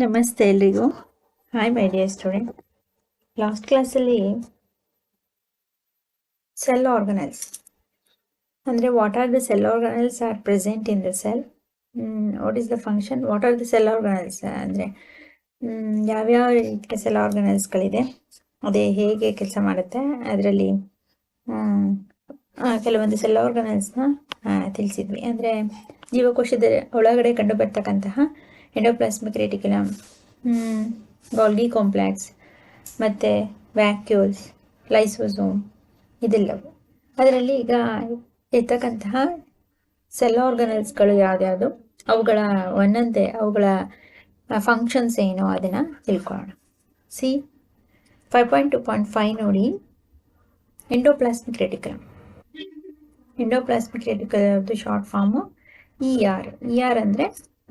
ನಮಸ್ತೆ, ಎಲ್ರಿಗೂ. Hi my dear student last ಕ್ಲಾಸಲ್ಲಿ ಸೆಲ್ ಆರ್ಗನಲ್ಸ್ ಅಂದರೆ what are the cell organelles are present in the cell what is the function what are the cell organelles ಅಂದರೆ ಯಾವ್ಯಾವ ರೀತಿಯ cell ಆರ್ಗನಲ್ಸ್ಗಳಿದೆ ಅದೇ ಹೇಗೆ ಕೆಲಸ ಮಾಡುತ್ತೆ? ಅದರಲ್ಲಿ ಕೆಲವೊಂದು ಸೆಲ್ ಆರ್ಗನೈಲ್ಸ್ನ ತಿಳಿಸಿದ್ವಿ. ಅಂದರೆ ಜೀವಕೋಶದ ಒಳಗಡೆ ಕಂಡು ಬರ್ತಕ್ಕಂತಹ ಎಂಡೋಪ್ಲಾಸ್ಮಿಕ್ ರೆಟಿಕ್ಯುಲಮ್ ಗಾಲ್ಗಿ ಕಾಂಪ್ಲೆಕ್ಸ್ ಮತ್ತು ವ್ಯಾಕ್ಯೂಲ್ಸ್ ಲೈಸೋಸೋಮ್ ಇದೆಲ್ಲವು. ಅದರಲ್ಲಿ ಈಗ ಇರ್ತಕ್ಕಂತಹ ಸೆಲ್ ಆರ್ಗನಲ್ಸ್ಗಳು ಯಾವ್ದಾವುದು ಅವುಗಳ ಒಂದೊಂದೇ, ಅವುಗಳ ಫಂಕ್ಷನ್ಸ್ ಏನು ಅದನ್ನು ತಿಳ್ಕೊಳ್ಳೋಣ. C five point two point five ನೋಡಿ endoplasmic reticulum endoplasmic ರೆಟಿಕ್ಯುಲಮ್ದು short form E R E R ಅಂದರೆ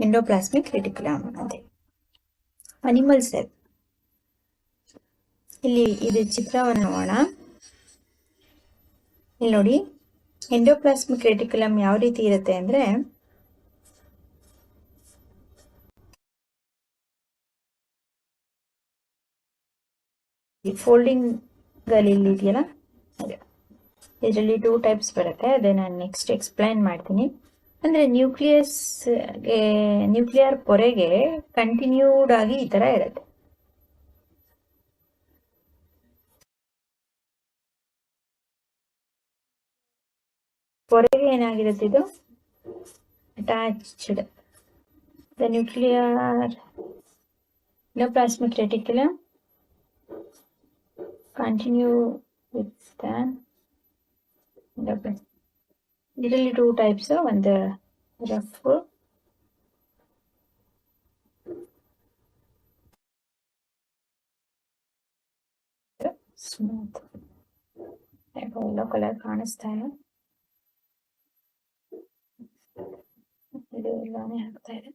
ಎಂಡೋಪ್ಲಾಸ್ಮಿಕ್ ರೆಟಿಕ್ಯುಲಮ್ ಅದೇ. ಅನಿಮಲ್ ಸೆಲ್ ಇಲ್ಲಿ ಇದು ಚಿತ್ರವನ್ನು ನೋಡೋಣ. ಇಲ್ಲಿ ನೋಡಿ ಎಂಡೋಪ್ಲಾಸ್ಮಿಕ್ ರೆಟಿಕ್ಯುಲಮ್ ಯಾವ ರೀತಿ ಇರುತ್ತೆ ಅಂದರೆ ಫೋಲ್ಡಿಂಗ್ ಇಲ್ಲಿ ಇದೆಯಲ್ಲ? ಇದರಲ್ಲಿ ಟೂ ಟೈಪ್ಸ್ ಬರುತ್ತೆ. ಅದೇ ನಾನು ನೆಕ್ಸ್ಟ್ ಎಕ್ಸ್ಪ್ಲೈನ್ ಮಾಡ್ತೀನಿ. ಅಂದರೆ ನ್ಯೂಕ್ಲಿಯಸ್ ನ್ಯೂಕ್ಲಿಯರ್ ಪೊರೆಗೆ ಕಂಟಿನ್ಯೂಡ್ ಆಗಿ ಈ ತರ ಇರುತ್ತೆ. ಪೊರೆಗೆ ಏನಾಗಿರುತ್ತೆ ಇದು? Attached the nuclear plasmic reticulum continue with the ಇದರಲ್ಲಿ ಟೂ ಟೈಪ್ಸ್ ಒಂದು ರಫ್ ಸ್ಮೂತ್ ಎಲ್ಲೋ ಕಲರ್ ಕಾಣಿಸ್ತಾ ಇದೆ ಇದು ಎಲ್ಲಾನೇ ಆಗ್ತಾ ಇದೆ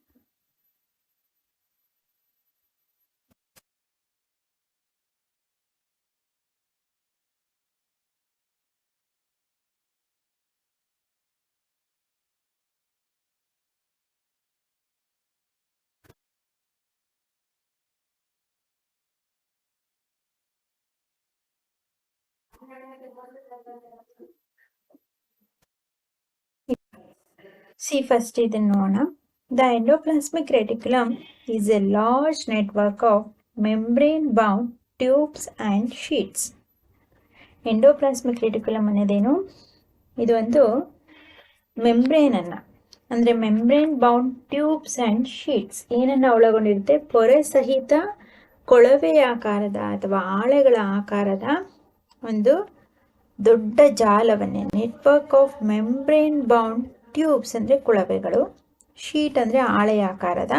ಸಿ ಫಸ್ಟ್ ಇದನ್ನು ನೋಡೋಣ the endoplasmic is a large network of membrane bound tubes and sheets endoplasmic reticulum ಅನ್ನೋದೇನು? ಇದು ಒಂದು ಮೆಂಬ್ರೇನನ್ನು ಅಂದರೆ membrane bound tubes and sheets ಏನನ್ನು ಒಳಗೊಂಡಿರುತ್ತೆ? ಪೊರೆ ಸಹಿತ ಕೊಳವೆಯ ಆಕಾರದ ಅಥವಾ ಆಳೆಗಳ ಆಕಾರದ ಒಂದು ದೊಡ್ಡ ಜಾಲವನ್ನೇ network of membrane bound tubes ಅಂದರೆ ಕೊಳವೆಗಳು ಶೀಟ್ ಅಂದರೆ ಆಳೆಯ ಆಕಾರದ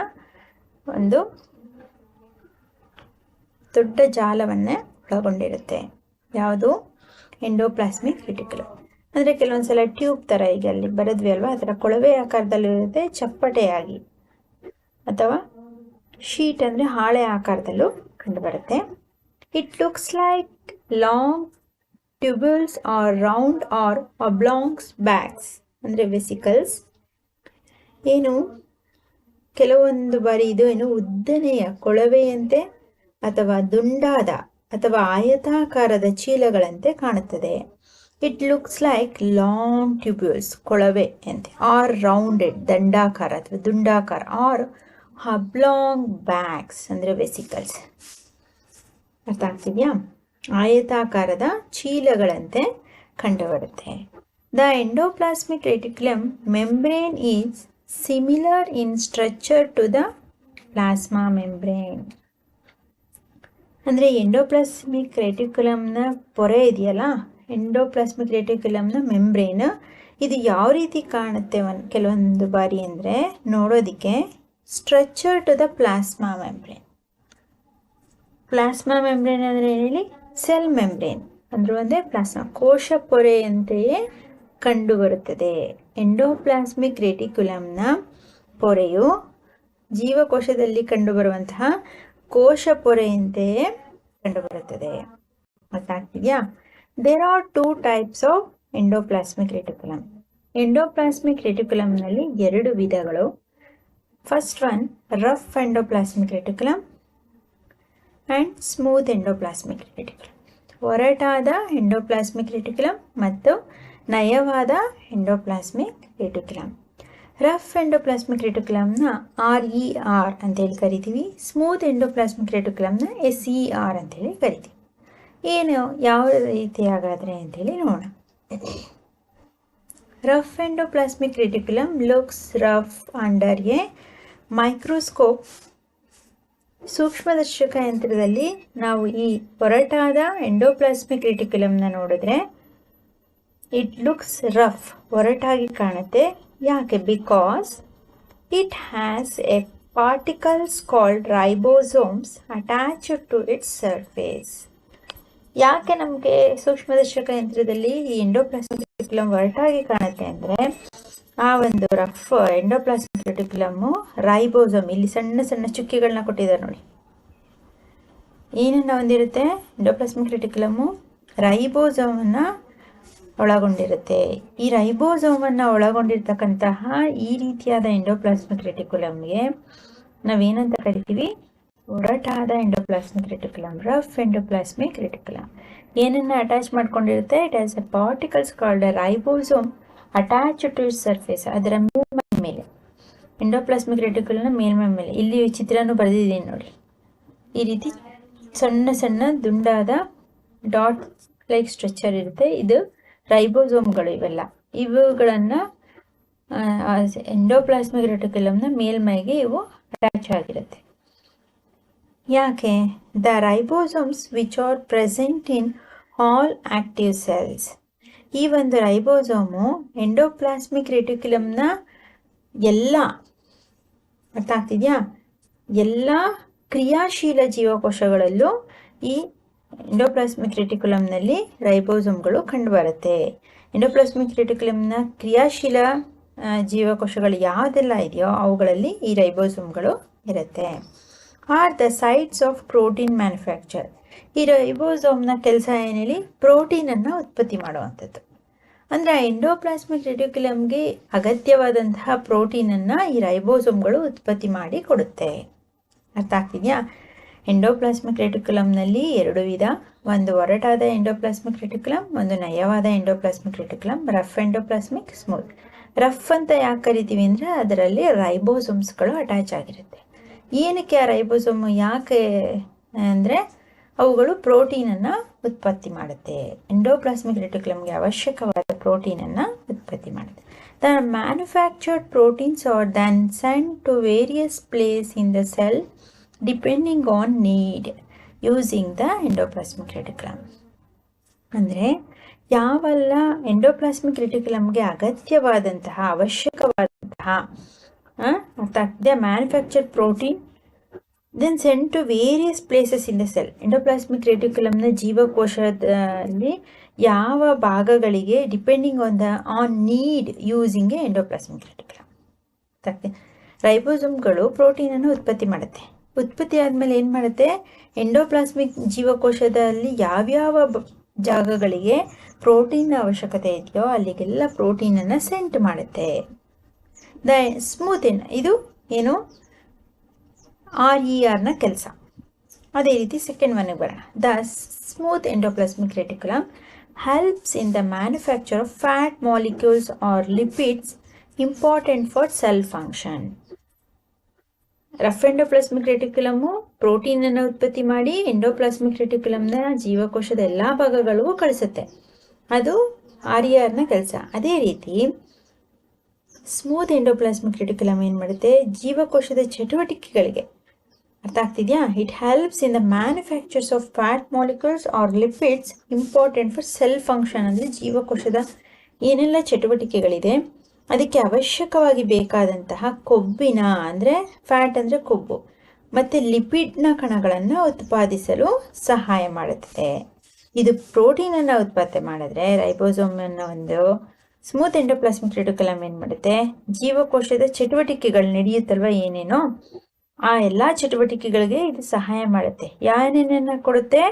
ಒಂದು ದೊಡ್ಡ ಜಾಲವನ್ನೇ ಒಳಗೊಂಡಿರುತ್ತೆ. ಯಾವುದು? ಎಂಡೋಪ್ಲಾಸ್ಮಿಕ್ ರೆಟಿಕ್ಯುಲಮ್ ಅಂದರೆ ಕೆಲವೊಂದು ಸಲ ಟ್ಯೂಬ್ ಥರ ಈಗ ಅಲ್ಲಿ ಬರೆದ್ವಿ ಅಲ್ವಾ? ಆ ಥರ ಕೊಳವೆ ಆಕಾರದಲ್ಲಿರುತ್ತೆ, ಚಪ್ಪಟೆಯಾಗಿ. ಅಥವಾ ಶೀಟ್ ಅಂದರೆ ಹಾಳೆ ಆಕಾರದಲ್ಲೂ ಕಂಡುಬರುತ್ತೆ. It looks like long tubules or round or oblongs bags ಅಂದರೆ ವೆಸಿಕಲ್ಸ್ ಏನು? ಕೆಲವೊಂದು ಬಾರಿ ಇದು ಏನು? ಉದ್ದನೆಯ ಕೊಳವೆಯಂತೆ ಅಥವಾ ದುಂಡಾದ ಅಥವಾ ಆಯತಾಕಾರದ ಚೀಲಗಳಂತೆ ಕಾಣುತ್ತದೆ. It looks like long tubules ಕೊಳವೆ ಅಂತೆ ಆರ್ ರೌಂಡೆಡ್ ದಂಡಾಕಾರ ಅಥವಾ ದುಂಡಾಕಾರ ಆರ್ ಹಬ್ಲಾಂಗ್ ಬ್ಯಾಗ್ಸ್ ಅಂದರೆ ವೆಸಿಕಲ್ಸ್ ಅರ್ಥ ಆಗ್ತಿದೆಯಾ? ಆಯತಾಕಾರದ ಚೀಲಗಳಂತೆ ಕಂಡುಬರುತ್ತೆ. The endoplasmic reticulum membrane is similar in structure to the plasma membrane ಅಂದರೆ ಎಂಡೋಪ್ಲಾಸ್ಮಿಕ್ ರೆಟಿಕ್ಯುಲಮ್ನ ಪೊರೆ ಇದೆಯಲ್ಲ? ಎಂಡೋಪ್ಲಾಸ್ಮಿಕ್ ರೆಟಿಕ್ಯುಲಮ್ನ ಮೆಂಬ್ರೇನ್ ಇದು ಯಾವ ರೀತಿ ಕಾಣುತ್ತೆ ಒಂದು ಕೆಲವೊಂದು ಬಾರಿ ಅಂದರೆ ನೋಡೋದಕ್ಕೆ structure to the plasma membrane plasma membrane ಅಂದರೆ ಹೇಳಿ? ಸೆಲ್ ಮೆಂಬ್ರೇನ್ ಅಂದ್ರೆ ಒಂದೇ ಪ್ಲಾಸ್ಮಾ, ಕೋಶ ಪೊರೆಯಂತೆಯೇ ಕಂಡುಬರುತ್ತದೆ. ಎಂಡೋಪ್ಲಾಸ್ಮಿಕ್ ರೆಟಿಕ್ಯುಲಮ್ನ ಪೊರೆಯು ಜೀವಕೋಶದಲ್ಲಿ ಕಂಡುಬರುವಂತಹ ಕೋಶ ಪೊರೆಯಂತೆಯೇ ಕಂಡುಬರುತ್ತದೆ. ಗೊತ್ತಾಗ್ತಿದೆಯಾ there are two types of endoplasmic reticulum endoplasmic ರೆಟಿಕ್ಯುಲಮ್ನಲ್ಲಿ ಎರಡು ವಿಧಗಳು. First one rough endoplasmic reticulum and smooth endoplasmic reticulum ಒರಟಾದ ಎಂಡೋಪ್ಲಾಸ್ಮಿಕ್ ರೆಟಿಕ್ಯುಲಮ್ ಮತ್ತು ನಯವಾದ ಎಂಡೋಪ್ಲಾಸ್ಮಿಕ್ ರೆಟಿಕ್ಯುಲಮ್ ರಫ್ ಎಂಡೋಪ್ಲಾಸ್ಮಿಕ್ ರೆಟಿಕ್ಯುಲಮ್ನ ಆರ್ ಇ ಆರ್ ಅಂತೇಳಿ ಕರಿತೀವಿ. ಸ್ಮೂತ್ ಎಂಡೋಪ್ಲಾಸ್ಮಿಕ್ ರೆಟಿಕ್ಯುಲಮ್ನ ಎಸ್ ಇ ಆರ್ ಅಂತೇಳಿ ಕರಿತೀವಿ. ಏನು, ಯಾವ ರೀತಿ ಹಾಗಾದರೆ ಅಂತೇಳಿ ನೋಡೋಣ. Rough endoplasmic reticulum looks rough under a microscope ಸೂಕ್ಷ್ಮದರ್ಶಕ ಯಂತ್ರದಲ್ಲಿ ನಾವು ಈ ಒರಟಾದ ಎಂಡೋಪ್ಲಾಸ್ಮಿಕ್ ರೆಟಿಕ್ಯುಲಮ್ನ ನೋಡಿದ್ರೆ ಇಟ್ ಲುಕ್ಸ್ ರಫ್ ಒರಟಾಗಿ ಕಾಣುತ್ತೆ. ಯಾಕೆ? Because it has a particles called ribosomes attached to its surface ಯಾಕೆ ನಮಗೆ ಸೂಕ್ಷ್ಮದರ್ಶಕ ಯಂತ್ರದಲ್ಲಿ ಈ ಎಂಡೋಪ್ಲಾಸ್ಮಿಕ್ ರೆಟಿಕ್ಯುಲಮ್ ಒರಟಾಗಿ ಕಾಣುತ್ತೆ ಅಂದರೆ ಆ ಒಂದು ರಫ್ ಎಂಡೋಪ್ಲಾಸ್ಮಿಕ್ ರೆಟಿಕ್ಯುಲಮ್ಮು ರೈಬೋಸಮ್ ಇಲ್ಲಿ ಸಣ್ಣ ಸಣ್ಣ ಚುಕ್ಕಿಗಳನ್ನ ಕೊಟ್ಟಿದ್ದಾರೆ ನೋಡಿ. ಏನನ್ನ ಹೊಂದಿರುತ್ತೆ? ಎಂಡೋಪ್ಲಾಸ್ಮಿಕ್ ರೆಟಿಕ್ಯುಲಮ್ಮು ರೈಬೋಸೋಮನ್ನು ಒಳಗೊಂಡಿರುತ್ತೆ. ಈ ರೈಬೋಸೋಮನ್ನು ಒಳಗೊಂಡಿರ್ತಕ್ಕಂತಹ ಈ ರೀತಿಯಾದ ಎಂಡೋಪ್ಲಾಸ್ಮಿಕ್ ರೆಟಿಕ್ಯುಲಮ್ಗೆ ನಾವೇನಂತ ಕರಿತೀವಿ? ಒರಟಾದ endoplasmic reticulum rough endoplasmic reticulum ಏನನ್ನ attach ಮಾಡ್ಕೊಂಡಿರುತ್ತೆ? It has a particles called ribosome attach to it surface ಅದರ ಮೇಲ್ಮೈ ಮೇಲೆ ಎಂಡೋಪ್ಲಾಸ್ಮಿಕ್ ರೆಟಿಕ್ಯುಲಮ್ನ ಮೇಲ್ಮೈ ಮೇಲೆ. ಇಲ್ಲಿ ಚಿತ್ರನೂ ಬರೆದಿದ್ದೀನಿ ನೋಡಿ. ಈ ರೀತಿ ಸಣ್ಣ ಸಣ್ಣ ದುಂಡಾದ ಡಾಟ್ ಲೈಕ್ ಸ್ಟ್ರಕ್ಚರ್ ಇರುತ್ತೆ. ಇದು ರೈಬೋಸೋಮ್ಗಳು ಇವೆಲ್ಲ. ಇವುಗಳನ್ನು ಎಂಡೋಪ್ಲಾಸ್ಮಿಕ್ ರೆಟಿಕ್ಯುಲಮ್ನ ಮೇಲ್ಮೈಗೆ ಇವು ಅಟ್ಯಾಚ್ ಆಗಿರುತ್ತೆ. ಯಾಕೆ? The ribosomes which are present in all active cells ಈ ಒಂದು ರೈಬೋಸೋಮು ಎಂಡೋಪ್ಲಾಸ್ಮಿಕ್ ರೆಟಿಕ್ಯುಲಮ್ನ ಎಲ್ಲ, ಅರ್ಥ ಆಗ್ತಿದೆಯಾ? ಎಲ್ಲ ಕ್ರಿಯಾಶೀಲ ಜೀವಕೋಶಗಳಲ್ಲೂ ಈ ಎಂಡೋಪ್ಲಾಸ್ಮಿಕ್ ರೆಟಿಕ್ಯುಲಮ್ನಲ್ಲಿ ರೈಬೋಸೋಮ್ಗಳು ಕಂಡುಬರುತ್ತೆ. ಎಂಡೋಪ್ಲಾಸ್ಮಿಕ್ ರೆಟಿಕ್ಯುಲಮ್ನ ಕ್ರಿಯಾಶೀಲ ಜೀವಕೋಶಗಳು ಯಾವುದೆಲ್ಲ ಇದೆಯೋ ಅವುಗಳಲ್ಲಿ ಈ ರೈಬೋಸೋಮ್ಗಳು ಇರುತ್ತೆ. Are the sites of protein manufacture ಈ ರೈಬೋಸೋಮ್ನ ಕೆಲಸ ಏನೇಳಿ ಪ್ರೋಟೀನನ್ನು ಉತ್ಪತ್ತಿ ಮಾಡುವಂಥದ್ದು. ಅಂದರೆ ಎಂಡೋಪ್ಲಾಸ್ಮಿಕ್ ರೆಟಿಕ್ಯುಲಮ್ಗೆ ಅಗತ್ಯವಾದಂತಹ ಪ್ರೋಟೀನನ್ನು ಈ ರೈಬೋಸೋಮ್ಗಳು ಉತ್ಪತ್ತಿ ಮಾಡಿ ಕೊಡುತ್ತೆ. ಅರ್ಥ ಆಗ್ತಿದೆಯಾ? ಎಂಡೋಪ್ಲಾಸ್ಮಿಕ್ ರೆಟಿಕ್ಯುಲಮ್ನಲ್ಲಿ ಎರಡು ವಿಧ. ಒಂದು ಒರಟಾದ ಎಂಡೋಪ್ಲಾಸ್ಮಿಕ್ ರೆಟಿಕ್ಯುಲಮ್ ಒಂದು ನಯವಾದ endoplasmic reticulum rough endoplasmic smooth rough ಅಂತ ಯಾಕೆ ಕರಿತೀವಿ ಅಂದರೆ ಅದರಲ್ಲಿ ರೈಬೋಸೋಮ್ಸ್ಗಳು ಅಟ್ಯಾಚ್ ಆಗಿರುತ್ತೆ. ಏನಕ್ಕೆ ಆ ರೈಬೋಸೋಮ್ ಯಾಕೆ ಅಂದರೆ ಅವುಗಳು ಪ್ರೋಟೀನನ್ನು ಉತ್ಪತ್ತಿ ಮಾಡುತ್ತೆ. ಎಂಡೋಪ್ಲಾಸ್ಮಿಕ್ ರೆಟಿಕ್ಯುಲಮ್ಗೆ ಅವಶ್ಯಕವಾದ ಪ್ರೋಟೀನನ್ನು ಉತ್ಪತ್ತಿ ಮಾಡುತ್ತೆ. The manufactured proteins are then send to various place in the cell depending on need using the endoplasmic reticulum ಅಂದರೆ ಯಾವೆಲ್ಲ ಎಂಡೋಪ್ಲಾಸ್ಮಿಕ್ ರೆಟಿಕ್ಯುಲಮ್ಗೆ ಅಗತ್ಯವಾದಂತಹ, ಅವಶ್ಯಕವಾದಂತಹ ಆಗ್ತಿದೆ manufacture protein then send to various places in the cell endoplasmic ರೆಟಿಕ್ಯುಲಮ್ನ ಜೀವಕೋಶದಲ್ಲಿ ಯಾವ ಭಾಗಗಳಿಗೆ depending on the on need using endoplasmic reticulum ರೈಬೋಸೋಮ್ಗಳು ಪ್ರೋಟೀನನ್ನು ಉತ್ಪತ್ತಿ ಮಾಡುತ್ತೆ. ಉತ್ಪತ್ತಿ ಆದಮೇಲೆ ಏನು ಮಾಡುತ್ತೆ? ಎಂಡೋಪ್ಲಾಸ್ಮಿಕ್ ಜೀವಕೋಶದಲ್ಲಿ ಯಾವ್ಯಾವ ಜಾಗಗಳಿಗೆ ಪ್ರೋಟೀನ್ ಅವಶ್ಯಕತೆ ಇದೆಯೋ ಅಲ್ಲಿಗೆಲ್ಲ ಪ್ರೋಟೀನನ್ನು ಸೆಂಟ್ ಮಾಡುತ್ತೆ. ದ ಸ್ಮೂತ್ ಇದು ಏನು? ಆರ್ ಇ ಆರ್ನ ಕೆಲಸ. ಅದೇ ರೀತಿ ಸೆಕೆಂಡ್ ಒನ್ಗೆ ಬರೋಣ. The smooth endoplasmic reticulum helps in the manufacture of fat molecules or lipids important for cell function. Rough endoplasmic reticulum ಪ್ರೋಟೀನನ್ನು ಉತ್ಪತ್ತಿ ಮಾಡಿ ಎಂಡೋಪ್ಲಾಸ್ಮಿಕ್ ರೆಟಿಕ್ಯುಲಮ್ನ ಜೀವಕೋಶದ ಎಲ್ಲ ಭಾಗಗಳಿಗೂ ಕಳಿಸುತ್ತೆ. ಅದು ಆರ್ ಇ ಆರ್ನ ಕೆಲಸ. ಅದೇ ರೀತಿ ಸ್ಮೂತ್ ಎಂಡೋಪ್ಲಾಸ್ಮಿಕ್ ರೆಟಿಕ್ಯುಲಮ್ ಏನು ಮಾಡುತ್ತೆ? ಜೀವಕೋಶದ ಚಟುವಟಿಕೆಗಳಿಗೆ. ಅರ್ಥ ಆಗ್ತಿದೆಯಾ? It helps in the manufactures of fat molecules or lipids important for cell function ಅಂದರೆ ಜೀವಕೋಶದ ಏನೆಲ್ಲ ಚಟುವಟಿಕೆಗಳಿದೆ? ಅದಕ್ಕೆ ಅವಶ್ಯಕವಾಗಿ ಬೇಕಾದಂತಹ ಕೊಬ್ಬಿನ ಅಂದರೆ ಫ್ಯಾಟ್ ಅಂದರೆ ಕೊಬ್ಬು. ಮತ್ತು ಲಿಪಿಡ್ನ ಕಣಗಳನ್ನು ಉತ್ಪಾದಿಸಲು ಸಹಾಯ ಮಾಡುತ್ತದೆ ಇದು ಪ್ರೋಟೀನನ್ನು ಉತ್ಪತ್ತಿ ಮಾಡಿದ್ರೆ ರೈಬೋಸೋಮ್ ಅನ್ನೋ ಒಂದು ಸ್ಮೂತ್ ಎಂಡೋಪ್ಲಾಸ್ಮಿಕ್ ರೆಟಿಕ್ಯುಲಮ್ ಏನು ಮಾಡುತ್ತೆ? ಜೀವಕೋಶದ ಚಟುವಟಿಕೆಗಳು ನಡೆಯುತ್ತಲ್ವ ಏನೇನೋ, ಆ ಎಲ್ಲ ಚಟುವಟಿಕೆಗಳಿಗೆ ಇದು ಸಹಾಯ ಮಾಡುತ್ತೆ. ಯಾರೇನೇನ ಕೊಡುತ್ತೆ?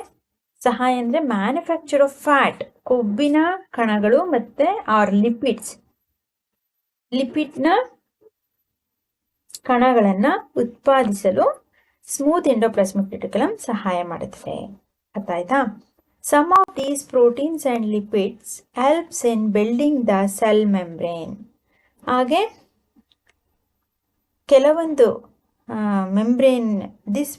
ಸಹಾಯ ಅಂದರೆ ಮ್ಯಾನುಫ್ಯಾಕ್ಚರ್ ಆಫ್ ಫ್ಯಾಟ್ ಕೊಬ್ಬಿನ ಕಣಗಳು ಮತ್ತು ಆರ್ ಲಿಪಿಡ್ಸ್ ಲಿಪಿಡ್ನ ಕಣಗಳನ್ನು ಉತ್ಪಾದಿಸಲು ಸ್ಮೂತ್ ಎಂಡೋಪ್ಲಾಸ್ಮಿಕ್ ರೆಟಿಕ್ಯುಲಮ್ ಸಹಾಯ ಮಾಡುತ್ತದೆ ಅರ್ಥ ಆಯ್ತಾ? Some of these proteins and lipids helps in building the cell membrane ಹಾಗೆ ಕೆಲವೊಂದು membrane this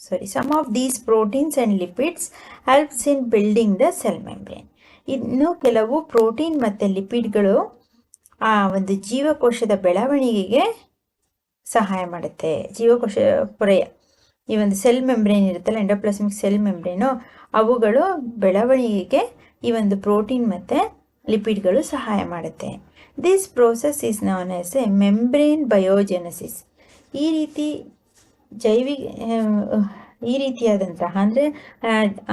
sorry some of these proteins and lipids helps in building the cell membrane ಇನ್ನು ಕೆಲವು ಪ್ರೋಟೀನ್ ಮತ್ತು ಲಿಪಿಡ್ಗಳು ಆ, ಒಂದು ಜೀವಕೋಶದ ಬೆಳವಣಿಗೆಗೆ ಸಹಾಯ ಮಾಡುತ್ತೆ. ಜೀವಕೋಶ ಪೊರೆಯ ಈ ಒಂದು ಸೆಲ್ ಮೆಂಬ್ರೇನ್ ಇರುತ್ತಲ್ಲ ಎಂಡೋಪ್ಲಾಸ್ಮಿಕ್ ಸೆಲ್ ಮೆಂಬ್ರೇನು ಅವುಗಳು ಬೆಳವಣಿಗೆಗೆ ಈ ಒಂದು ಪ್ರೋಟೀನ್ ಮತ್ತು ಲಿಪಿಡ್ಗಳು ಸಹಾಯ ಮಾಡುತ್ತೆ. This process is known as a membrane biogenesis ಈ ರೀತಿ ಜೈವಿ ಈ ರೀತಿಯಾದಂತಹ ಅಂದರೆ,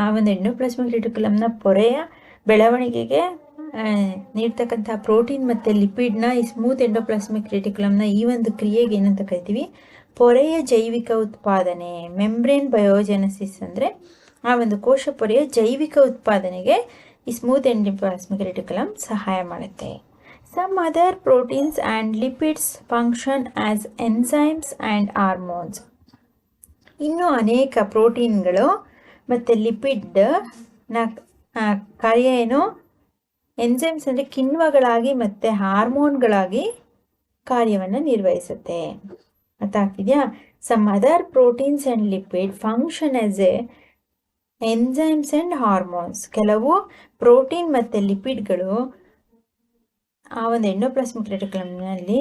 ಆ ಒಂದು ಎಂಡೋಪ್ಲಾಸ್ಮಿಕ್ ಕ್ರಿಟಿಕುಲಮ್ನ ಪೊರೆಯ ಬೆಳವಣಿಗೆಗೆ ನೀಡ್ತಕ್ಕಂತಹ ಪ್ರೋಟೀನ್ ಮತ್ತು ಲಿಪಿಡ್ನ ಈ ಸ್ಮೂತ್ ಎಂಡೋಪ್ಲಾಸ್ಮಿಕ್ ಕ್ರಿಟಿಕುಲಮ್ನ ಈ ಒಂದು ಕ್ರಿಯೆಗೆ ಏನಂತ ಕರಿತೀವಿ? ಪೊರೆಯ ಜೈವಿಕ ಉತ್ಪಾದನೆ ಮೆಂಬ್ರೇನ್ ಬಯೋಜೆನಸಿಸ್ ಅಂದರೆ ಆ ಒಂದು ಕೋಶ ಪೊರೆಯ ಜೈವಿಕ ಉತ್ಪಾದನೆಗೆ ಈ ಸ್ಮೂತ್ ಎಂಡೋಪ್ಲಾಸ್ಮಿಕ್ ಸಹಾಯ ಮಾಡುತ್ತೆ. Some other proteins and lipids function as enzymes and hormones ಇನ್ನೂ ಅನೇಕ ಪ್ರೋಟೀನ್ಗಳು ಮತ್ತು ಲಿಪಿಡ್ನ ಕಾರ್ಯ ಏನು? ಎನ್ಸೈಮ್ಸ್ ಅಂದರೆ ಕಿಣ್ವಗಳಾಗಿ ಮತ್ತು ಹಾರ್ಮೋನ್ಗಳಾಗಿ ಕಾರ್ಯವನ್ನು ನಿರ್ವಹಿಸುತ್ತೆ. ಅರ್ಥ ಆಗ್ತಿದೆಯಾ? Some other proteins and lipid function as a enzymes and hormones ಕೆಲವು ಪ್ರೋಟೀನ್ ಮತ್ತು ಲಿಪಿಡ್ಗಳು ಆ ಒಂದು ಎಂಡೋಪ್ಲಾಸ್ಮಿಕ್ ರೆಟಿಕ್ಯುಲಮ್ನಲ್ಲಿ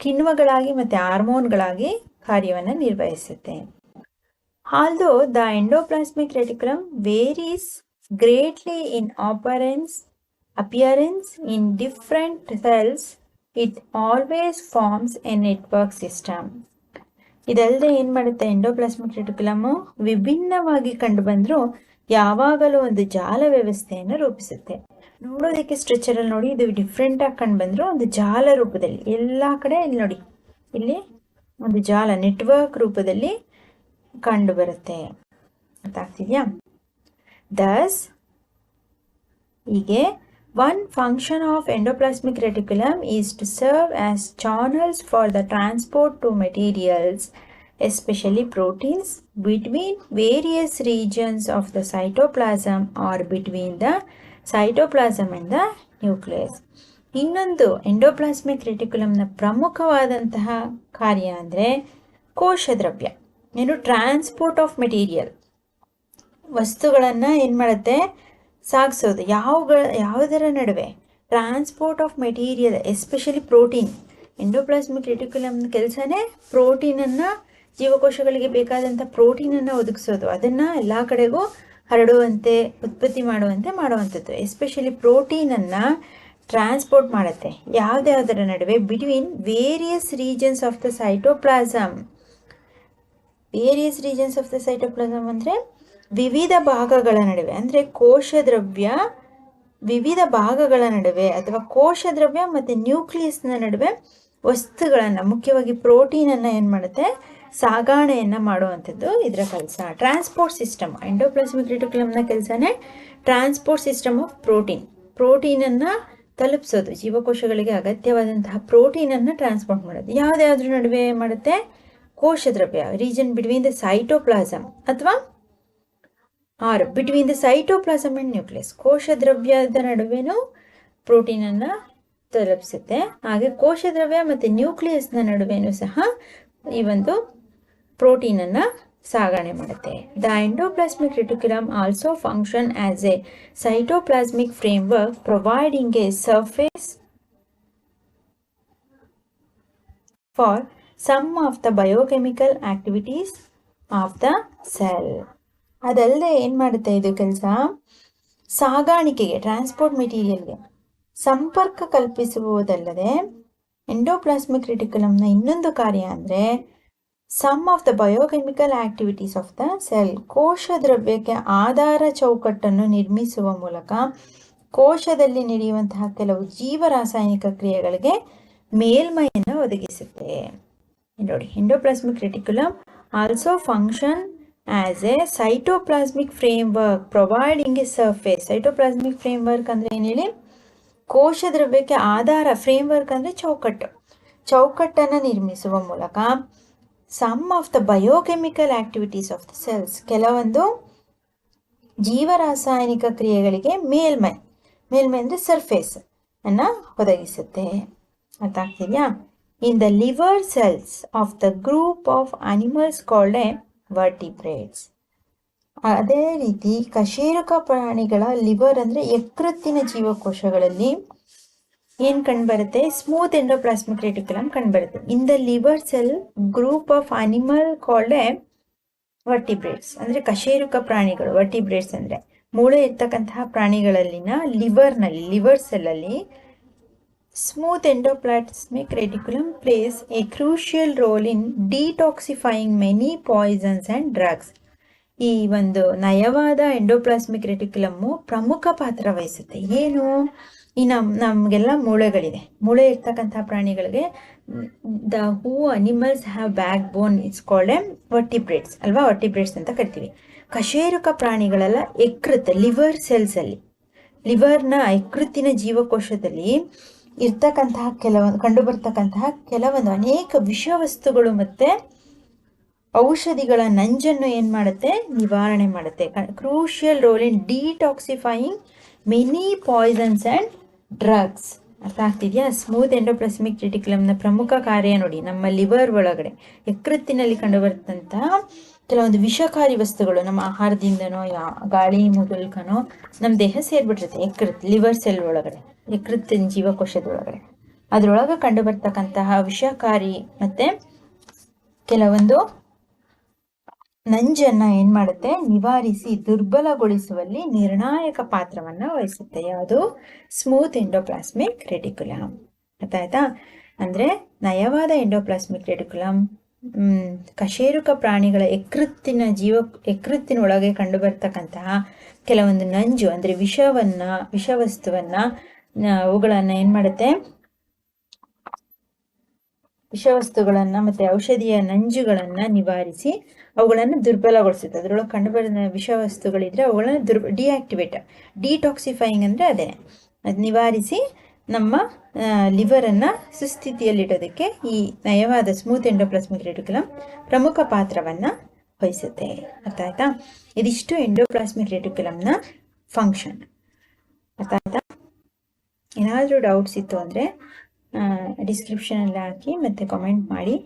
ಕಿಣ್ವಗಳಾಗಿ ಮತ್ತು ಹಾರ್ಮೋನ್ಗಳಾಗಿ ಕಾರ್ಯವನ್ನು ನಿರ್ವಹಿಸುತ್ತೆ. Although the endoplasmic reticulum varies greatly in appearance appearance in different cells it always forms a network system ಇದಲ್ಲದೆ ಏನು ಮಾಡುತ್ತೆ? ಎಂಡೋಪ್ಲಾಸ್ಮಿಕ್ ರೆಟಿಕ್ಯುಲಮು ವಿಭಿನ್ನವಾಗಿ ಕಂಡುಬಂದರೂ ಯಾವಾಗಲೂ ಒಂದು ಜಾಲ ವ್ಯವಸ್ಥೆಯನ್ನು ರೂಪಿಸುತ್ತೆ. ನೋಡೋದಕ್ಕೆ ಸ್ಟ್ರೆಚರಲ್ಲಿ ನೋಡಿ, ಇದು ಡಿಫ್ರೆಂಟಾಗಿ ಕಂಡುಬಂದರೂ ಒಂದು ಜಾಲ ರೂಪದಲ್ಲಿ. ಎಲ್ಲ ಕಡೆ ಇಲ್ಲಿ ನೋಡಿ, ಇಲ್ಲಿ ಒಂದು ಜಾಲ ನೆಟ್ವರ್ಕ್ ರೂಪದಲ್ಲಿ ಕಂಡು ಬರುತ್ತೆ ಗೊತ್ತಾಗ್ತಿದ್ಯಾ? ದಸ್ ಹೀಗೆ one function of endoplasmic reticulum is to serve as channels for the transport to materials especially proteins, between various regions of the cytoplasm or between the cytoplasm and the nucleus. ಇನ್ನೊಂದು endoplasmic ರೆಟಿಕ್ಯುಲಮ್ನ ಪ್ರಮುಖವಾದಂತಹ ಕಾರ್ಯ ಅಂದರೆ ಕೋಶದ್ರವ್ಯ, ಏನು transport of material ವಸ್ತುಗಳನ್ನು ಏನು ಮಾಡುತ್ತೆ ಸಾಗಿಸೋದು. ಯಾವಗಳ ಯಾವುದರ ನಡುವೆ? Transport of material especially protein endoplasmic ರೆಟಿಕ್ಯುಲಮ್ನ ಕೆಲಸನೇ ಪ್ರೋಟೀನನ್ನು ಜೀವಕೋಶಗಳಿಗೆ ಬೇಕಾದಂಥ ಪ್ರೋಟೀನನ್ನು ಒದಗಿಸೋದು. ಅದನ್ನು ಎಲ್ಲ ಕಡೆಗೂ ಹರಡುವಂತೆ, ಉತ್ಪತ್ತಿ ಮಾಡುವಂತೆ ಮಾಡುವಂಥದ್ದು. ಎಸ್ಪೆಷಲಿ ಪ್ರೋಟೀನನ್ನು ಟ್ರಾನ್ಸ್ಪೋರ್ಟ್ ಮಾಡುತ್ತೆ. ಯಾವುದ್ಯಾವುದರ ನಡುವೆ? Between various regions of the cytoplasm various regions of the cytoplasm ಅಂದರೆ ವಿವಿಧ ಭಾಗಗಳ ನಡುವೆ, ಅಂದರೆ ಕೋಶ ದ್ರವ್ಯ ವಿವಿಧ ಭಾಗಗಳ ನಡುವೆ ಅಥವಾ ಕೋಶ ದ್ರವ್ಯ ಮತ್ತು ನ್ಯೂಕ್ಲಿಯಸ್ನ ನಡುವೆ ವಸ್ತುಗಳನ್ನು, ಮುಖ್ಯವಾಗಿ ಪ್ರೋಟೀನನ್ನು ಏನು ಮಾಡುತ್ತೆ? ಸಾಗಾಣೆಯನ್ನು ಮಾಡುವಂಥದ್ದು ಇದರ ಕೆಲಸ. ಟ್ರಾನ್ಸ್ಪೋರ್ಟ್ ಸಿಸ್ಟಮ್, ಎಂಡೋಪ್ಲಾಸ್ಮಿಕ್ ರೆಟಿಕ್ಯುಲಮ್ನ ಕೆಲಸನೇ ಟ್ರಾನ್ಸ್ಪೋರ್ಟ್ ಸಿಸ್ಟಮ್ ಆಫ್ ಪ್ರೋಟೀನ್. ಪ್ರೋಟೀನನ್ನು ತಲುಪಿಸೋದು, ಜೀವಕೋಶಗಳಿಗೆ ಅಗತ್ಯವಾದಂತಹ ಪ್ರೋಟೀನನ್ನು ಟ್ರಾನ್ಸ್ಪೋರ್ಟ್ ಮಾಡೋದು. ಯಾವುದ್ಯಾವ್ದ್ರ ನಡುವೆ ಮಾಡುತ್ತೆ? ಕೋಶದ್ರವ್ಯ ರೀಜನ್ ಬಿಟ್ವೀನ್ ದ ಸೈಟೋಪ್ಲಾಸಮ್ ಅಥವಾ or between the cytoplasm and nucleus ಕೋಶದ್ರವ್ಯದ ನಡುವೆನೂ ಪ್ರೋಟೀನನ್ನು ತಲುಪಿಸುತ್ತೆ. ಹಾಗೆ ಕೋಶದ್ರವ್ಯ ಮತ್ತು ನ್ಯೂಕ್ಲಿಯಸ್ನ ನಡುವೆನೂ ಸಹ ಈ ಒಂದು ಪ್ರೋಟೀನನ್ನು ಸಾಗಣೆ ಮಾಡುತ್ತೆ. The endoplasmic reticulum also function as a cytoplasmic framework providing a surface for some of the biochemical activities of the cell ಅದಲ್ಲದೆ ಏನು ಮಾಡುತ್ತೆ ಇದು ಕೆಲಸ? ಸಾಗಾಣಿಕೆಗೆ ಟ್ರಾನ್ಸ್ಪೋರ್ಟ್ ಮೆಟೀರಿಯಲ್ಗೆ ಸಂಪರ್ಕ ಕಲ್ಪಿಸುವುದಲ್ಲದೆ ಎಂಡೋಪ್ಲಾಸ್ಮಿಕ್ ರೆಟಿಕ್ಯುಲಮ್ನ ಇನ್ನೊಂದು ಕಾರ್ಯ ಅಂದರೆ some of the biochemical activities of the cell ಕೋಶ ದ್ರವ್ಯಕ್ಕೆ ಆಧಾರ ಚೌಕಟ್ಟನ್ನು ನಿರ್ಮಿಸುವ ಮೂಲಕ ಕೋಶದಲ್ಲಿ ನಡೆಯುವಂತಹ ಕೆಲವು ಜೀವರಾಸಾಯನಿಕ ಕ್ರಿಯೆಗಳಿಗೆ ಮೇಲ್ಮೈಯನ್ನು ಒದಗಿಸುತ್ತೆ. ನೋಡಿ, endoplasmic reticulum also function as a cytoplasmic framework providing a surface cytoplasmic framework ಅಂದರೆ ಏನು ಹೇಳಿ? ಕೋಶ ದ್ರವ್ಯಕ್ಕೆ ಆಧಾರ ಫ್ರೇಮ್ವರ್ಕ್ ಅಂದರೆ ಚೌಕಟ್ಟು. ಚೌಕಟ್ಟನ್ನು ನಿರ್ಮಿಸುವ ಮೂಲಕ some of the biochemical activities of the cells ಕೆಲವೊಂದು ಜೀವರಾಸಾಯನಿಕ ಕ್ರಿಯೆಗಳಿಗೆ ಮೇಲ್ಮೈ ಮೇಲ್ಮೈ ಅಂದರೆ ಸರ್ಫೇಸ್ ಅನ್ನು ಒದಗಿಸುತ್ತೆ. ಅರ್ಥ ಆಗ್ತಿದೆಯಾ? In the liver cells of the group of animals called vertebrates ಅದೇ ರೀತಿ ಕಶೇರುಕ ಪ್ರಾಣಿಗಳ ಲಿವರ್ ಅಂದರೆ ಯಕೃತ್ತಿನ ಜೀವಕೋಶಗಳಲ್ಲಿ ಏನು ಕಂಡುಬರುತ್ತೆ? ಸ್ಮೂತ್ ಎಂಡೋಪ್ಲಾಸ್ಮಿಕ್ ರೆಟಿಕ್ಯುಲಮ್ ಕಂಡುಬರುತ್ತೆ. In the liver cell group of animal called vertebrates ಅಂದರೆ ಕಶೇರುಕ ಪ್ರಾಣಿಗಳು ವರ್ಟಿಬ್ರೇಟ್ಸ್ ಅಂದರೆ ಮೂಳೆ ಇರ್ತಕ್ಕಂತಹ ಪ್ರಾಣಿಗಳಲ್ಲಿನ ಲಿವರ್ನಲ್ಲಿ ಲಿವರ್ ಸೆಲ್ಲಲ್ಲಿ smooth endoplasmic reticulum plays a crucial role in detoxifying many poisons and drugs ಈ ಒಂದು ನಯವಾದ ಎಂಡೋಪ್ಲಾಸ್ಮಿಕ್ ರೆಟಿಕ್ಯುಲಮ್ಮು ಪ್ರಮುಖ ಪಾತ್ರ ವಹಿಸುತ್ತೆ. ಏನು? ಈ ನಮ್, ನಮಗೆಲ್ಲ ಮೂಳೆಗಳಿದೆ. ಮೂಳೆ ಇರ್ತಕ್ಕಂಥ ಪ್ರಾಣಿಗಳಿಗೆ the who animals have back bone it's called um vertebrates, ಅಲ್ವಾ? ವರ್ಟಿಬ್ರೇಟ್ಸ್ ಅಂತ ಕರಿತೀವಿ. ಕಶೇರುಕ ಪ್ರಾಣಿಗಳೆಲ್ಲ ಯಕೃತ ಲಿವರ್ ಸೆಲ್ಸಲ್ಲಿ ಲಿವರ್ನ ಯಕೃತ್ತಿನ ಜೀವಕೋಶದಲ್ಲಿ ಇರ್ತಕ್ಕಂತಹ ಕೆಲವೊಂದು, ಕಂಡುಬರ್ತಕ್ಕಂತಹ ಕೆಲವೊಂದು ಅನೇಕ ವಿಷವಸ್ತುಗಳು ಮತ್ತು ಔಷಧಿಗಳ ನಂಜನ್ನು ಏನು ಮಾಡುತ್ತೆ? ನಿವಾರಣೆ ಮಾಡುತ್ತೆ. Crucial role in detoxifying many poisons and drugs ಅರ್ಥ ಆಗ್ತಿದೆಯಾ? ಸ್ಮೂತ್ ಎಂಡೋಪ್ಲಾಸ್ಮಿಕ್ ರೆಟಿಕ್ಯುಲಮ್ನ ಪ್ರಮುಖ ಕಾರ್ಯ ನೋಡಿ. ನಮ್ಮ ಲಿವರ್ ಒಳಗಡೆ, ಯಕೃತ್ತಿನಲ್ಲಿ ಕಂಡುಬರ್ತಂತಹ ಕೆಲವೊಂದು ವಿಷಕಾರಿ ವಸ್ತುಗಳು, ನಮ್ಮ ಆಹಾರದಿಂದನೋ, ಯಾ, ಗಾಳಿ ಮೂಲಕನೋ ನಮ್ಮ ದೇಹ ಸೇರ್ಬಿಟ್ಟಿರುತ್ತೆ. ಯಕೃತ್ ಲಿವರ್ ಸೆಲ್ ಒಳಗಡೆ, ಯಕೃತ್ ಜೀವಕೋಶದೊಳಗಡೆ. ಅದರೊಳಗೆ ಕಂಡು ಕಂಡುಬರ್ತಕ್ಕಂತಹ ವಿಷಕಾರಿ ಮತ್ತೆ ಕೆಲವೊಂದು ನಂಜನ್ನ ಏನ್ ಮಾಡುತ್ತೆ? ನಿವಾರಿಸಿ ದುರ್ಬಲಗೊಳಿಸುವಲ್ಲಿ ನಿರ್ಣಾಯಕ ಪಾತ್ರವನ್ನ ವಹಿಸುತ್ತೆ. ಯಾವುದು? Smooth endoplasmic reticulum. ಗೊತ್ತಾಯ್ತಾ ಅಂದ್ರೆ ನಯವಾದ ಎಂಡೋಪ್ಲಾಸ್ಮಿಕ್ ರೆಟಿಕ್ಯುಲಮ್. ಕಶೇರುಕ ಪ್ರಾಣಿಗಳ ಯಕೃತ್ತಿನ ಜೀವ, ಯಕೃತ್ತಿನೊಳಗೆ ಕಂಡುಬರ್ತಕ್ಕಂತಹ ಕೆಲವೊಂದು ನಂಜು, ಅಂದ್ರೆ ವಿಷವನ್ನ, ವಿಷವಸ್ತುವನ್ನ ಅವುಗಳನ್ನ ಏನ್ ಮಾಡುತ್ತೆ? ವಿಷವಸ್ತುಗಳನ್ನ ಮತ್ತೆ ಔಷಧಿಯ ನಂಜುಗಳನ್ನ ನಿವಾರಿಸಿ ಅವುಗಳನ್ನು ದುರ್ಬಲಗೊಳಿಸುತ್ತೆ. ಅದರೊಳಗೆ ಕಂಡುಬರುವ ವಿಷವಸ್ತುಗಳಿದ್ರೆ ಅವುಗಳನ್ನು ದುರ್ ಡಿಆಕ್ಟಿವೇಟ್ ಡಿಟಾಕ್ಸಿಫೈಯಿಂಗ್ ಅಂದರೆ ಅದೇ ಅದು ನಿವಾರಿಸಿ ನಮ್ಮ ಲಿವರನ್ನು ಸುಸ್ಥಿತಿಯಲ್ಲಿಡೋದಕ್ಕೆ ಈ ನಯವಾದ ಸ್ಮೂತ್ ಎಂಡೋಪ್ಲಾಸ್ಮಿಕ್ ರೆಟಿಕ್ಯುಲಮ್ ಪ್ರಮುಖ ಪಾತ್ರವನ್ನು ವಹಿಸುತ್ತೆ. ಅರ್ಥ ಆಯ್ತಾ? ಇದಿಷ್ಟು ಎಂಡೋಪ್ಲಾಸ್ಮಿಕ್ ರೆಟಿಕ್ಯುಲಮ್ನ ಫಂಕ್ಷನ್ ಅರ್ಥ ಆಯ್ತಾ? ಏನಾದರೂ ಡೌಟ್ಸ್ ಇತ್ತು ಅಂದರೆ ಡಿಸ್ಕ್ರಿಪ್ಷನಲ್ಲಿ ಹಾಕಿ ಮತ್ತು ಕಾಮೆಂಟ್ ಮಾಡಿ.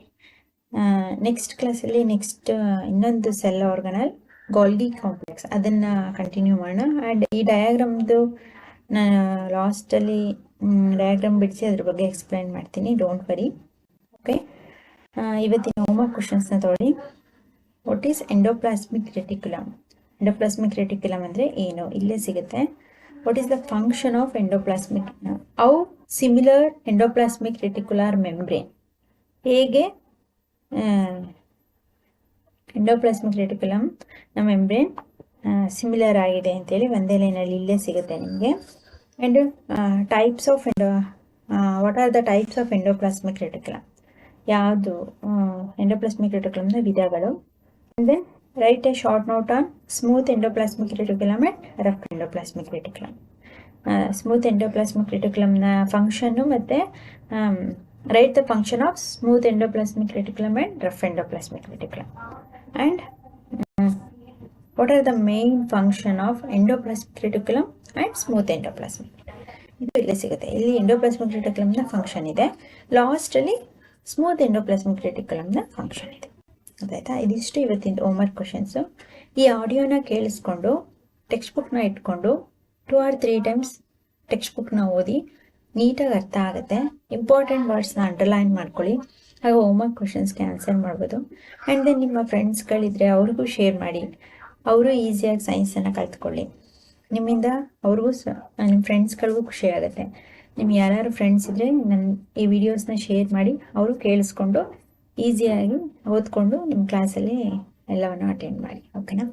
ನೆಕ್ಸ್ಟ್ ಕ್ಲಾಸಲ್ಲಿ ನೆಕ್ಸ್ಟ್ ಇನ್ನೊಂದು ಸೆಲ್ ಆರ್ಗನಲ್ ಗೋಲ್ಗಿ ಕಾಂಪ್ಲೆಕ್ಸ್ ಅದನ್ನು ಕಂಟಿನ್ಯೂ ಮಾಡೋಣ. ಆ್ಯಂಡ್ ಈ ಡಯಾಗ್ರಾಮ್ದು ನಾನು ಲಾಸ್ಟಲ್ಲಿ ಡಯಾಗ್ರಾಮ್ ಬಿಡಿಸಿ ಅದ್ರ ಬಗ್ಗೆ ಎಕ್ಸ್ಪ್ಲೈನ್ ಮಾಡ್ತೀನಿ ಡೋಂಟ್ ವರಿ ಓಕೆ ಇವತ್ತಿನ ಹೋಮ್ವರ್ಕ್ ಕ್ವಶನ್ಸ್ನ ತೊಗೊಳ್ಳಿ what is endoplasmic reticulum endoplasmic reticulum ಅಂದರೆ ಏನು? ಇಲ್ಲೇ ಸಿಗುತ್ತೆ. What is the function of endoplasmic ಅವು ಸಿಮಿಲರ್ ಎಂಡೋಪ್ಲಾಸ್ಮಿಕ್ ರೆಟಿಕ್ಯುಲಾರ್ ಮೆಂಬ್ರೇನ್ ಹೇಗೆ ಎಂಡೋಪ್ಲಾಸ್ಮಿಕ್ ರೆಟಿಕ್ಯುಲಮ್ ನಮ್ಮ ಮೆಮ್ಬ್ರೇನ್ ಸಿಮಿಲರ್ ಆಗಿದೆ ಅಂತೇಳಿ ಒಂದೇ ಲೈನಲ್ಲಿ ಇಲ್ಲೇ ಸಿಗುತ್ತೆ ನಿಮಗೆ. And types of endo what are the types of endoplasmic reticulum ಯಾವುದು ಎಂಡೋಪ್ಲಾಸ್ಮಿಕ್ ರೆಟಿಕ್ಯುಲಮ್ನ ವಿಧಗಳು? ಅಂದರೆ write a short note on smooth endoplasmic reticulum and rough endoplasmic reticulum smooth endoplasmic ರೆಟಿಕ್ಯುಲಮ್ನ ಫಂಕ್ಷನ್ನು ಮತ್ತು write the function of smooth endoplasmic reticulum and rough endoplasmic reticulum and what are the main function of endoplasmic reticulum and smooth endoplasmic? ಇದು ಇಲ್ಲೇ ಸಿಗುತ್ತೆ. ಇಲ್ಲಿ endoplasmic ರೆಟಿಕ್ಯುಲಮ್ನ function ಇದೆ. ಲಾಸ್ಟಲ್ಲಿ smooth endoplasmic ರೆಟಿಕ್ಯುಲಮ್ನ function ಇದೆ. ಅದಾಯ್ತಾ? ಇದಿಷ್ಟು ಇವತ್ತಿನ ಹೋಮ್ವರ್ಕ್ ಕ್ವಶನ್ಸು ಈ ಆಡಿಯೋನ ಕೇಳಿಸ್ಕೊಂಡು ಟೆಕ್ಸ್ಟ್ ಬುಕ್ನ ಇಟ್ಕೊಂಡು two or three times text ಬುಕ್ನ ಓದಿ, ನೀಟಾಗಿ ಅರ್ಥ ಆಗುತ್ತೆ. ಇಂಪಾರ್ಟೆಂಟ್ ವರ್ಡ್ಸ್ನ ಅಂಡರ್ಲೈನ್ ಮಾಡ್ಕೊಳ್ಳಿ. ಹಾಗೆ ಹೋಮ್ವರ್ಕ್ ಕ್ವಶನ್ಸ್ಗೆ ಆನ್ಸರ್ ಮಾಡ್ಬೋದು. ಆ್ಯಂಡ್ ದೆನ್ ನಿಮ್ಮ ಫ್ರೆಂಡ್ಸ್ಗಳಿದ್ರೆ ಅವ್ರಿಗೂ ಶೇರ್ ಮಾಡಿ. ಅವರು ಈಸಿಯಾಗಿ ಸೈನ್ಸನ್ನು ಕಲ್ತ್ಕೊಳ್ಳಿ. ನಿಮ್ಮಿಂದ ಅವ್ರಿಗೂ ಸ ನಿಮ್ಮ ಫ್ರೆಂಡ್ಸ್ಗಳಿಗೂ ಖುಷಿ ಆಗುತ್ತೆ. ನಿಮ್ಗೆ ಯಾರ್ಯಾರು ಫ್ರೆಂಡ್ಸ್ ಇದ್ದರೆ ನನ್ನ ಈ ವಿಡಿಯೋಸ್ನ ಶೇರ್ ಮಾಡಿ ಅವರು ಕೇಳಿಸ್ಕೊಂಡು ಈಸಿಯಾಗಿ ಓದ್ಕೊಂಡು ನಿಮ್ಮ ಕ್ಲಾಸಲ್ಲಿ ಎಲ್ಲವನ್ನು ಅಟೆಂಡ್ ಮಾಡಿ. ಓಕೆನಾ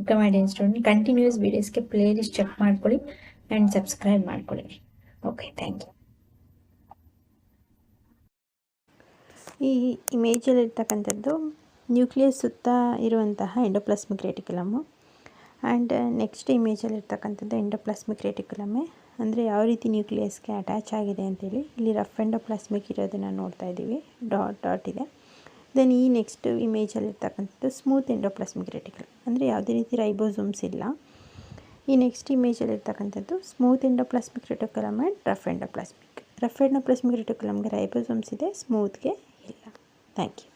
ಓಕೆ ಮಾಡಿ ಸ್ಟೂಡೆಂಟ್ ಕಂಟಿನ್ಯೂಸ್ ವೀಡಿಯೋಸ್ಗೆ ಪ್ಲೇ ಲಿಸ್ಟ್ ಚೆಕ್ ಮಾಡ್ಕೊಳ್ಳಿ ಆ್ಯಂಡ್ ಸಬ್ಸ್ಕ್ರೈಬ್ ಮಾಡ್ಕೊಳ್ಳಿ. ಓಕೆ ಥ್ಯಾಂಕ್ ಯು ಈ ಇಮೇಜಲ್ಲಿರ್ತಕ್ಕಂಥದ್ದು ನ್ಯೂಕ್ಲಿಯಸ್ ಸುತ್ತ ಇರುವಂತಹ ಎಂಡೋಪ್ಲಾಸ್ಮಿಕ್ ರೆಟಿಕ್ಯುಲಮ್ಮು ಆ್ಯಂಡ್ ನೆಕ್ಸ್ಟ್ ಇಮೇಜಲ್ಲಿರ್ತಕ್ಕಂಥದ್ದು ಎಂಡೋಪ್ಲಾಸ್ಮಿಕ್ ರೆಟಿಕ್ಯುಲಮ್ಮೇ ಅಂದರೆ ಯಾವ ರೀತಿ ನ್ಯೂಕ್ಲಿಯಸ್ಗೆ ಅಟ್ಯಾಚ್ ಆಗಿದೆ ಅಂತೇಳಿ ಇಲ್ಲಿ ರಫ್ ಎಂಡೋಪ್ಲಾಸ್ಮಿಕ್ ಇರೋದನ್ನು ನೋಡ್ತಾ ಇದ್ದೀವಿ. ಡಾಟ್ ಡಾಟ್ ಇದೆ. ದೆನ್ ಈ ನೆಕ್ಸ್ಟ್ ಇಮೇಜಲ್ಲಿ ಇರ್ತಕ್ಕಂಥದ್ದು ಸ್ಮೂತ್ ಎಂಡೋಪ್ಲಾಸ್ಮಿಕ್ ರೇಟಿಕ್ಯುಲಮ್ ಅಂದರೆ ಯಾವುದೇ ರೀತಿ ರೈಬೋಸೋಮ್ಸ್ ಇಲ್ಲ. ಈ ನೆಕ್ಸ್ಟ್ ಇಮೇಜಲ್ಲಿ ಇರ್ತಕ್ಕಂಥದ್ದು smooth endoplasmic reticulum and rough endoplasmic rough endoplasmic ರೆಟಿಕ್ಯುಲಮ್ಗೆ ribosomes ಇದೆ ಸ್ಮೂತ್ಗೆ ಇಲ್ಲ. Thank you